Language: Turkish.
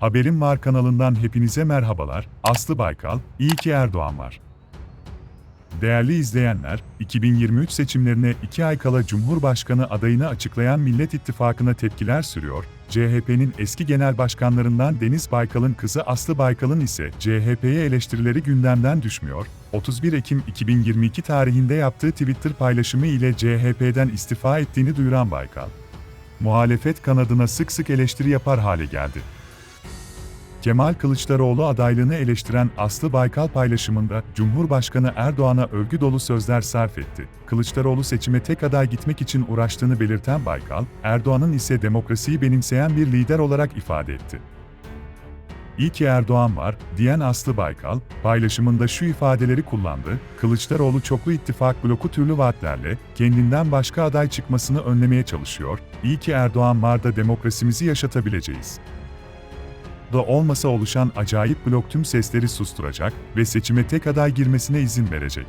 Haberim Var kanalından hepinize merhabalar. Aslı Baykal, iyi ki Erdoğan var. Değerli izleyenler, 2023 seçimlerine 2 ay kala Cumhurbaşkanı adayını açıklayan Millet İttifakı'na tepkiler sürüyor. CHP'nin eski genel başkanlarından Deniz Baykal'ın kızı Aslı Baykal'ın ise CHP'ye eleştirileri gündemden düşmüyor. 31 Ekim 2022 tarihinde yaptığı Twitter paylaşımı ile CHP'den istifa ettiğini duyuran Baykal, muhalefet kanadına sık sık eleştiri yapar hale geldi. Kemal Kılıçdaroğlu adaylığını eleştiren Aslı Baykal paylaşımında Cumhurbaşkanı Erdoğan'a övgü dolu sözler sarf etti. Kılıçdaroğlu seçime tek aday gitmek için uğraştığını belirten Baykal, Erdoğan'ın ise demokrasiyi benimseyen bir lider olarak ifade etti. İyi ki Erdoğan var, diyen Aslı Baykal, paylaşımında şu ifadeleri kullandı, Kılıçdaroğlu çoklu ittifak bloku türlü vaatlerle, kendinden başka aday çıkmasını önlemeye çalışıyor, İyi ki Erdoğan var da demokrasimizi yaşatabileceğiz da olmasa oluşan acayip blok tüm sesleri susturacak ve seçime tek aday girmesine izin verecek.